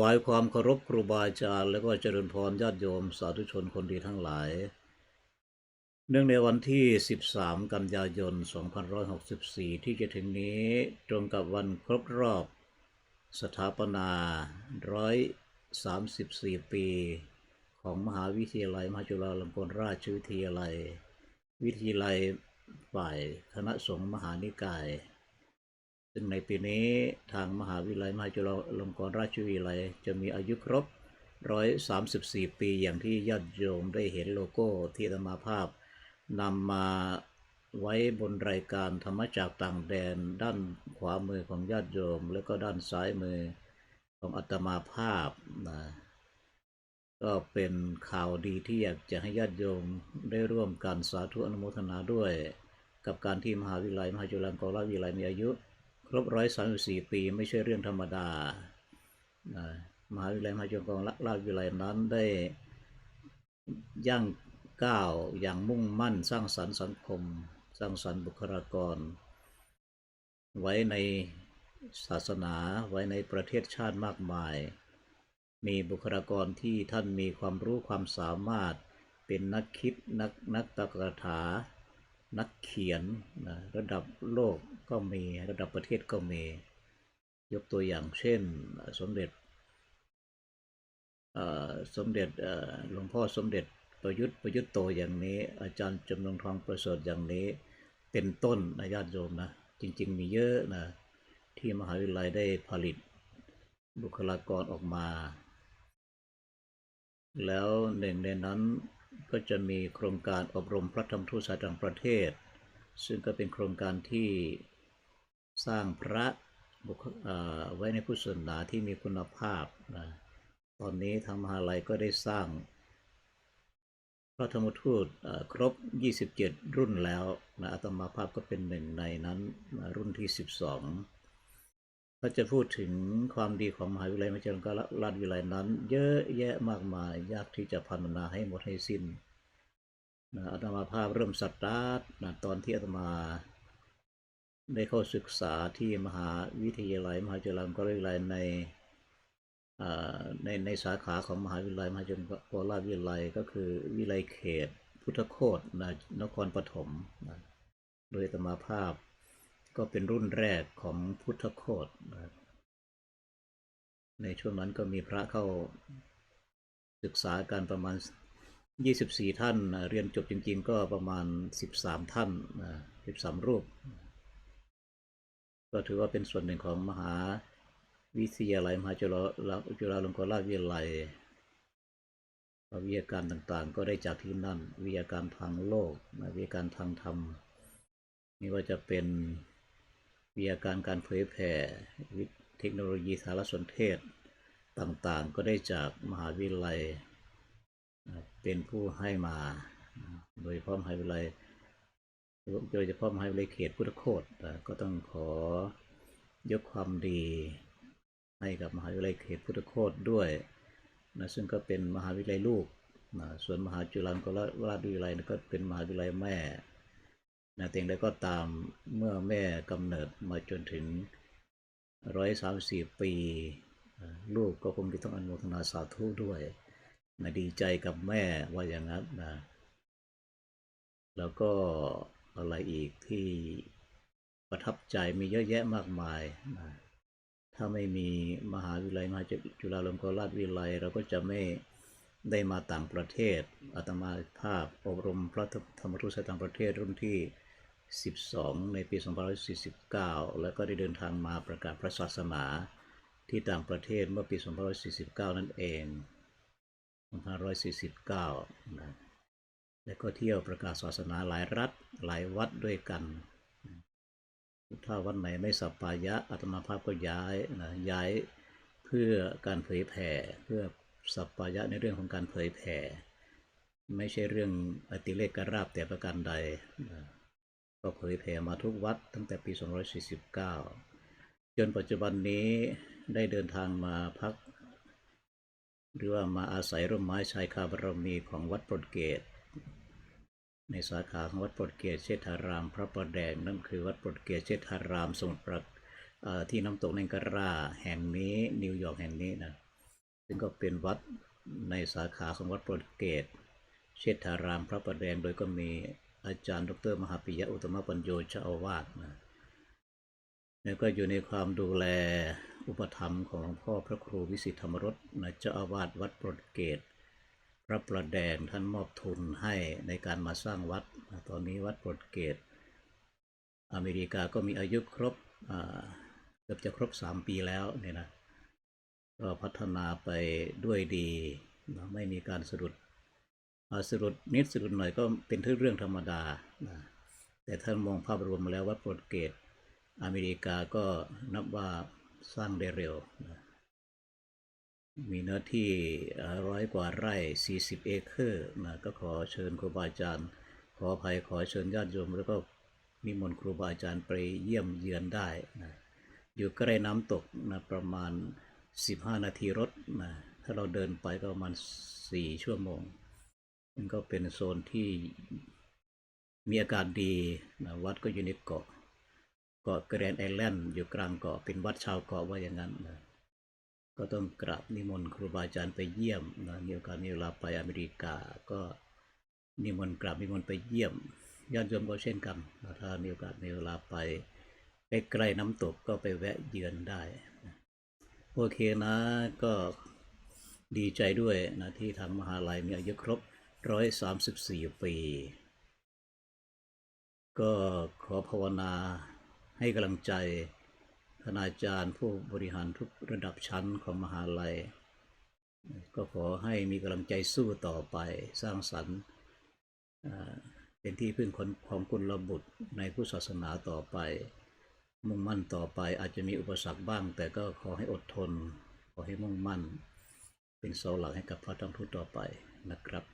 วายความเคารพครูบาอาจารย์ และก็เจริญพรญาติโยมสาธุชนคนดีทั้งหลาย เนื่องในวันที่ 13 กันยายน 2564 ที่จะถึงนี้ตรงกับวันครบรอบ สถาปนา 134 ปี ของมหาวิทยาลัยมหาจุฬาลงกรณราชวิทยาลัย วิทยาลัยฝ่ายคณะสงฆ์มหานิกาย ซึ่งในปีนี้ทางมหาวิทยาลัยมหาจุฬาลงกรณราชวิทยาลัยจะมีอายุครบ 134 ปีอย่างที่ญาติโยมได้เห็นโลโก้ที่ธรรมาภาพนำมาไว้บนรายการธรรมจากต่างแดน ด้านขวามือของญาติโยม แล้วก็ด้านซ้ายมือของอัตมาภาพนะก็เป็นข่าวดีที่อยากจะให้ญาติโยมได้ร่วมกันสาธุอนุโมทนาด้วย กับการที่มหาวิทยาลัยมหาจุฬาลงกรณราชวิทยาลัยมีอายุ ครบ134ปีไม่ใช่เรื่องธรรมดานะมหาวิทยาลัยมหาจุฬาลงกรณราชวิทยาลัยนั้นได้ย่างก้าวอย่างมุ่งมั่นสร้างสรรค์สังคม สร้างสรรค์บุคลากร ไว้ในศาสนาไว้ในประเทศชาติมากมาย มีบุคลากรที่ท่านมีความรู้ความสามารถเป็นนักคิดนักนักตรรกถา นักเขียนนะระดับโลกก็มีระดับประเทศก็มี ยกตัวอย่างเช่นสมเด็จสมเด็จหลวงพ่อสมเด็จประยุทธ์ประยุทธ์โตอย่างนี้ อาจารย์จำนงทองประเสริฐอย่างนี้ เป็นต้นนะญาติโยมนะ จริง ๆ มีเยอะนะที่มหาวิทยาลัยได้ผลิตบุคลากรออกมา แล้วหนึ่งในนั้น ก็จะมีโครงการอบรมพระธรรมทูตสายต่างประเทศ ซึ่งก็เป็นโครงการที่สร้างพระไว้ในพุทธศาสนาที่มีคุณภาพนะตอนนี้ทางมหาลัยก็ได้สร้าง พระธรรมทูตเอ่อครบ 27 รุ่นแล้วนะอาตมาภาพก็เป็นหนึ่งในนั้นรุ่นที่ 12 ก็จะพูดถึงความดีของมหาวิทยาลัยมหาจุฬาลกรณราชวิทยาลัยนั้น เยอะแยะมากมาย ยากที่จะพรรณนาให้หมดให้สิ้นนะอาตมาภาพเริ่มสตาร์ทนะตอนที่อาตมาได้เข้าศึกษาที่มหาวิทยาลัยมหาจุฬาลงกรณราชวิทยาลัยในในในสาขาของมหาวิทยาลัยมหาจุฬาลงกรณราชวิทยาลัยก็คือวิทยาลัยเขต พุทธโคตนะนครปฐมนะโดยอาตมาภาพ ก็เป็นรุ่นแรกของพุทธโคตนะในช่วงนั้นก็มีพระเข้าศึกษาการประมาณ 24 ท่าน เรียนจบจริงๆ ก็ประมาณ 13 ท่าน 13 รูป ก็ถือว่าเป็นส่วนหนึ่งของมหาวิทยาลัยมหาจุฬาจุฬาลงกรณราชวิทยาลัยวิทยาการต่างๆ ก็ได้จากที่นั่น วิทยาการทางโลก วิทยาการทางธรรม ไม่ว่าจะเป็น วิทยาการการเผยแผ่เทคโนโลยีสารสนเทศต่างๆ ก็ได้จากมหาวิทยาลัย เป็นผู้ให้มา โดยเฉพาะมหาวิทยาลัยโดยเฉพาะมหาวิทยาลัยเขตพุทธโคตนะก็ต้องขอยกความดีให้กับมหาวิทยาลัยเขตพุทธโคตด้วยนะซึ่งก็เป็นมหาวิทยาลัยลูกนะส่วนมหาจุฬาลงกรณราชวิทยาลัยก็เป็นมหาวิทยาลัยแม่ นะแต่อย่างไรก็ตามเมื่อแม่กำเนิดมาจนถึงร้อยสามสี่ปี ลูกก็คงจะต้องอนุโมทนาสาธุด้วยนะดีใจกับแม่ว่าอย่างนั้นนะแล้วก็อะไรอีกที่ประทับใจมีเยอะแยะมากมายนะถ้าไม่มีมหาวิทยาลัยมหาจุฬาลงกรณราชวิทยาลัย เราก็จะไม่ได้มาต่างประเทศอาตมาภาพอบรมพระธรรมทูตสายต่างประเทศรุ่นที่ 12 ในปี 2549 แล้วก็ได้เดินทางมาประกาศพระศาสนาที่ต่างประเทศเมื่อปี 2549 นั่นเอง 2549 นะ และก็เที่ยวประกาศศาสนาหลายรัฐหลายวัดด้วยกัน ถ้าวัดไหนไม่สัปปายะอาตมาภาพก็ย้ายนะย้ายเพื่อการเผยแผ่เพื่อสัปปายะในเรื่องของการเผยแผ่ ไม่ใช่เรื่องอติเลกราบแต่ประการใดนะ ก็เผยแผ่มาทุกวัดตั้งแต่ปี 249 จนปัจจุบันนี้ได้เดินทางมาพัก หรือว่ามาอาศัยร่มไม้ชายคาบรมีของวัดโปรดเกต ในสาขาของวัดโปรดเกตเชษฐาราม พระประแดงนั่นคือวัดโปรดเกตเชษฐารามสมุทรปราที่น้ำตกเนงการาแห่งนี้นิวยอร์กแห่งนี้นะซึ่งก็เป็นวัดในสาขาของวัดโปรตุเกสเชษฐารามพระประแดงโดยก็มี อาจารย์ ดร มหาปิยะอุตตมปัญโยเจ้าอาวาสนะแล้วก็อยู่ในความดูแลอุปถัมภ์ของหลวงพ่อพระครูวิสิทธธรรมรสนะเจ้าอาวาสวัดโปรตุเกสพระประแดงท่านมอบทุนให้ในการมาสร้างวัดนะตอนนี้วัดโปรตุเกสอเมริกาก็มีอายุครบเกือบจะครบ 3 ปีแล้วเนี่ยนะ ก็พัฒนาไปด้วยดีนะไม่มีการสะดุด สะดุดนิดสะดุดหน่อยก็เป็นเรื่องธรรมดานะแต่ท่านมองภาพรวมแล้ววัดโปรตุเกสอเมริกาก็นับว่าสร้างได้เร็วนะมีเนื้อที่ร้อยกว่าไร่ 40 เอเคอร์นะก็ขอเชิญครูบาอาจารย์ ขออภัยขอเชิญญาติโยม แล้วก็นิมนต์ครูบาอาจารย์ไปเยี่ยมเยือนได้นะอยู่ใกล้น้ำตกนะประมาณ 15 นาทีรถนะถ้าเราเดินไปก็ประมาณ 4 ชั่วโมง มันก็เป็นโซนที่มีอากาศดีนะวัดก็อยู่ในเกาะ เกาะแกรนด์ไอแลนด์อยู่กลางเกาะเป็นวัดชาวเกาะว่าอย่างนั้นนะก็ต้องกราบนิมนต์ครูบาอาจารย์ไปเยี่ยมนะมีโอกาสมีเวลาไปอเมริกา ก็นิมนต์กราบนิมนต์ไปเยี่ยมญาติโยมก็เช่นกันนะถ้ามีโอกาสมีเวลาไปใกล้ๆน้ำตกก็ไปแวะเยือนได้โอเคนะก็ดีใจด้วยนะที่ทางมหาลัยมีอายุครบ 134ปี ก็ขอภาวนาให้กำลังใจคณาจารย์ผู้บริหารทุกระดับชั้นของมหาลัย ก็ขอให้มีกำลังใจสู้ต่อไปสร้างสรรค์เป็นที่พึ่งของกุลบุตรในผู้ศาสนาต่อไป มุ่งมั่นต่อไปอาจจะมีอุปสรรคบ้าง แต่ก็ขอให้อดทน ขอให้มุ่งมั่น เป็นเสาหลักให้กับพระทั้งทุกต่อไปนะครับ